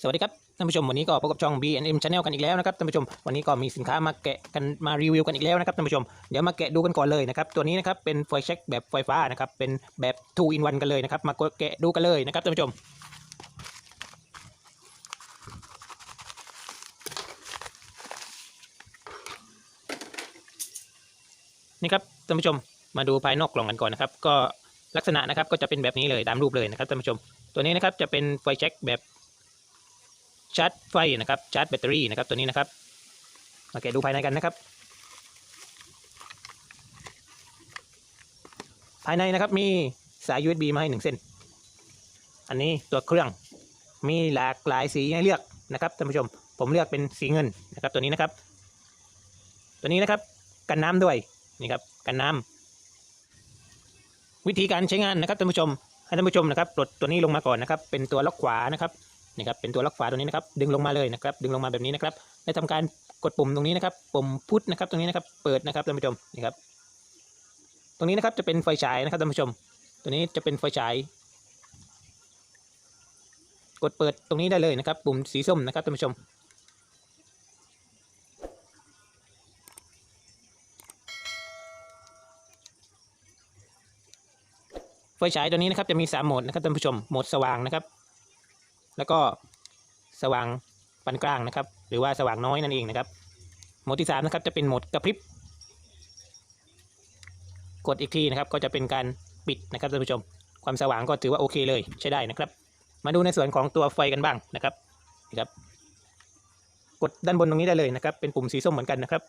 สวัสดีครับท่านผู้ชมวันนี้ก็พบกับช่อง B&M Channel กันอีกแล้วนะครับท่านผู้ชมวันนี้ก็มีสินค้ามาแกะกันมารีวิวกันอีกแล้วนะครับท่านผู้ชมเดี๋ยวมาแกะดูกันก่อนเลยนะครับตัวนี้นะครับเป็นไฟแช็กแบบไฟฟ้านะครับเป็นแบบ2 in 1กันเลยนะครับมาแกะดูกันเลยนะครับท่านผู้ชมนี่ครับท่านผู้ชมมาดูภายนอกกล่องกันก่อนนะครับก็ลักษณะนะครับก็จะเป็นแบบนี้เลยตามรูปเลยนะครับท่านผู้ชม ตัวนี้นะครับจะเป็นไฟแช็กแบบ ชาร์จไฟนะครับชาร์จแบตเตอรี่นะครับตัวนี้นะครับมาแกะดูภายในกันนะครับ ภายในนะครับมีสาย USB มาให้หนึ่งเส้น อันนี้ตัวเครื่องมีหลากหลายสีให้เลือกนะครับท่านผู้ชมผมเลือกเป็นสีเงินนะครับตัวนี้นะครับ ตัวนี้นะครับกันน้ำด้วยนี่ครับกันน้ำวิธีการใช้งานนะครับท่านผู้ชมให้ท่านผู้ชมนะครับปลดตัวนี้ลงมาก่อนนะครับ เป็นตัวล็อกขวานะครับ นี่ครับเป็นตัวล็อกฝาตรงนี้นะครับ ดึงลงมาเลยนะครับ ดึงลงมาแบบนี้นะครับและทำการกดปุ่มตรงนี้นะครับ ปุ่มพุทนะครับตรงนี้นะครับ เปิดนะครับท่านผู้ชมนี่ครับ ตรงนี้นะครับจะเป็นไฟฉายนะครับท่านผู้ชม ตัวนี้จะเป็นไฟฉาย กดเปิดตรงนี้ได้เลยนะครับ ปุ่มสีส้มนะครับท่านผู้ชมไฟฉายตัวนี้นะครับจะมีสามโหมดนะครับท่านผู้ชม โหมดสว่างนะครับ แล้วก็สว่างปานกลางนะครับ หรือว่าสว่างน้อยนั่นเองนะครับ โหมดที่สามนะครับจะเป็นโหมดกระพริบ กดอีกทีนะครับก็จะเป็นการปิดนะครับท่านผู้ชม ความสว่างก็ถือว่าโอเคเลยใช้ได้นะครับ มาดูในส่วนของตัวไฟกันบ้างนะครับนี่ครับ กดด้านบนตรงนี้ได้เลยนะครับ เป็นปุ่มสีส้มเหมือนกันนะครับ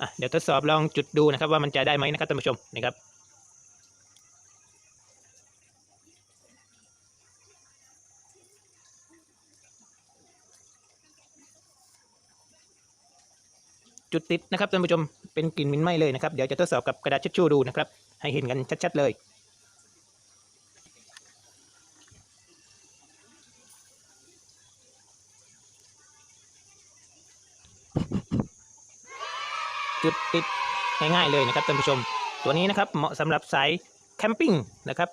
อะเดี๋ยวทดสอบลองจุดดูนะครับว่ามันจะได้ไหมนะครับท่านผู้ชมนะครับจุดติดนะครับท่านผู้ชมเป็นกลิ่นมินไหม้เลยนะครับ เดี๋ยวจะทดสอบกับกระดาษช็ดชู่ดูนะครับ ให้เห็นกันชัดๆเลย จุดติดง่ายๆเลยนะครับท่านผู้ชม ตัวนี้นะครับเหมาะสำหรับสายแคมปิ้งนะครับ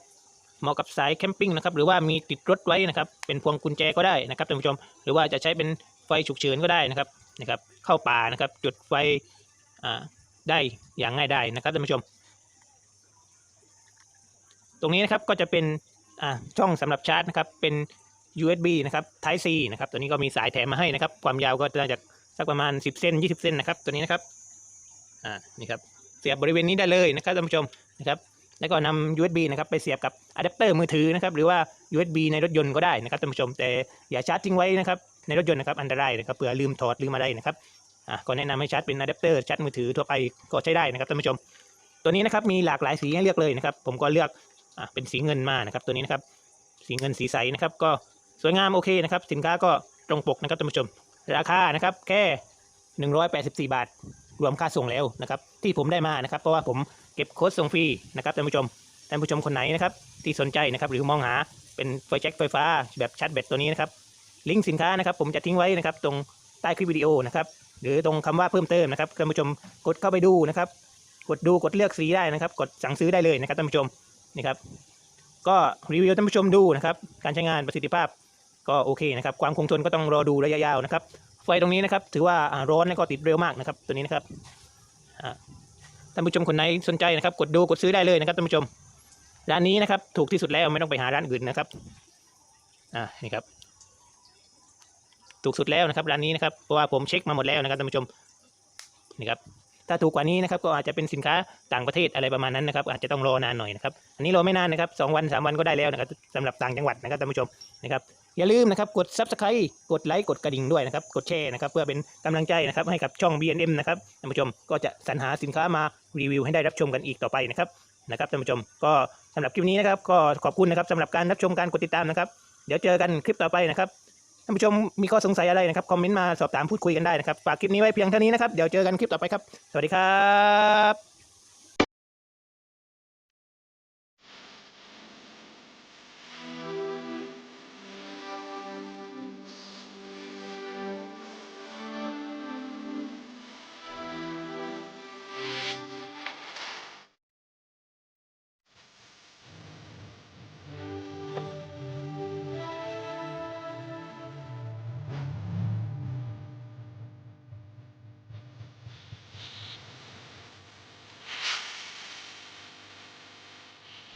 เหมาะกับสายแคมปิ้งนะครับหรือว่ามีติดรถไว้นะครับเป็นพวงกุญแจก็ได้นะครับท่านผู้ชม หรือว่าจะใช้เป็นไฟฉุกเฉินก็ได้นะครับนะครับ เข้าป่านะครับจุดไฟอ่าได้อย่างง่ายได้นะครับท่านผู้ชม ตรงนี้นะครับก็จะเป็นช่องสำหรับชาร์จนะครับเป็น USB นะครับ Type C นะครับตัวนี้ก็มีสายแถมมาให้นะครับ ความยาวก็น่าจะสักประมาณ 10 เส้น 20 เส้นนะครับตัวนี้นะครับ อ่านี่ครับเสียบบริเวณนี้ได้เลยนะครับท่านผู้ชมนะครับแล้วก็นำ USB นะครับไปเสียบกับอะแดปเตอร์มือถือนะครับหรือว่า USB ในรถยนต์ก็ได้นะครับท่านผู้ชมแต่อย่าชาร์จทิ้งไว้นะครับในรถยนต์นะครับอันตรายนะครับเผื่อลืมถอดลืมอะไรนะครับอ่าก็แนะนำให้ชาร์จเป็นอะแดปเตอร์ชาร์จมือถือทั่วไปก็ใช้ได้นะครับท่านผู้ชม ตัวนี้นะครับมีหลากหลายสีให้เลือกเลยนะครับผมก็เลือกอ่าเป็นสีเงินมานะครับตัวนี้นะครับสีเงินสีใสนะครับก็สวยงามโอเคนะครับสินค้าก็ตรงปกนะครับท่านผู้ชม ราคานะครับแค่ 184 บาท รวมค่าส่งแล้วนะครับ ที่ผมได้มานะครับ เพราะว่าผมเก็บโค้ดส่งฟรีนะครับท่านผู้ชมท่านผู้ชมคนไหนนะครับ ที่สนใจนะครับ หรือมองหาเป็นไฟแจ็คไฟฟ้าแบบชาร์จแบตตัวนี้นะครับ ลิงก์สินค้านะครับ ผมจะทิ้งไว้นะครับ ตรงใต้คลิปวิดีโอนะครับ หรือตรงคำว่าเพิ่มเติมนะครับท่านผู้ชมกดเข้าไปดูนะครับ กดดูกดเลือกสีได้นะครับ กดสั่งซื้อได้เลยนะครับท่านผู้ชมนี่ครับก็รีวิวท่านผู้ชมดูนะครับ การใช้งานประสิทธิภาพก็โอเคนะครับ ความคงทนก็ต้องรอดูระยะยาวนะครับ ไฟตรงนี้นะครับ ถือว่าร้อนแล้วก็ติดเร็วมากนะครับ ตัวนี้นะครับอ่าท่านผู้ชมคนไหนสนใจนะครับ กดดูกดซื้อได้เลยนะครับท่านผู้ชมร้านนี้นะครับ ถูกที่สุดแล้วไม่ต้องไปหาร้านอื่นนะครับอ่านี่ครับ ถูกสุดแล้วนะครับร้านนี้นะครับเพราะว่าผมเช็คมาหมดแล้วนะครับท่านผู้ชมนี่ครับถ้าถูกกว่านี้นะครับก็อาจจะเป็นสินค้าต่างประเทศอะไรประมาณนั้นนะครับ อาจจะต้องรอนานหน่อยนะครับ อันนี้รอไม่นานนะครับสองวันสามวันก็ได้แล้วนะครับสำหรับต่างจังหวัดนะครับท่านผู้ชมนะครับ อย่าลืมนะครับกด subscribe กดไลค์กดกระดิ่งด้วยนะครับกดแชร์นะครับเพื่อเป็นกำลังใจนะครับให้กับช่อง BNM นะครับท่านผู้ชมก็จะสรรหาสินค้ามารีวิวให้ได้รับชมกันอีกต่อไปนะครับนะครับท่านผู้ชมก็สำหรับคลิปนี้นะครับก็ขอบคุณนะครับสำหรับการรับชมการกดติดตามนะครับ เดี๋ยวเจอกันคลิปต่อไปนะครับท่านผู้ชมมีข้อสงสัยอะไรนะครับคอมเมนต์มาสอบถามพูดคุยกันได้นะครับฝากคลิปนี้ไว้เพียงเท่านี้นะครับเดี๋ยวเจอกันคลิปต่อไปครับ สวัสดีครับ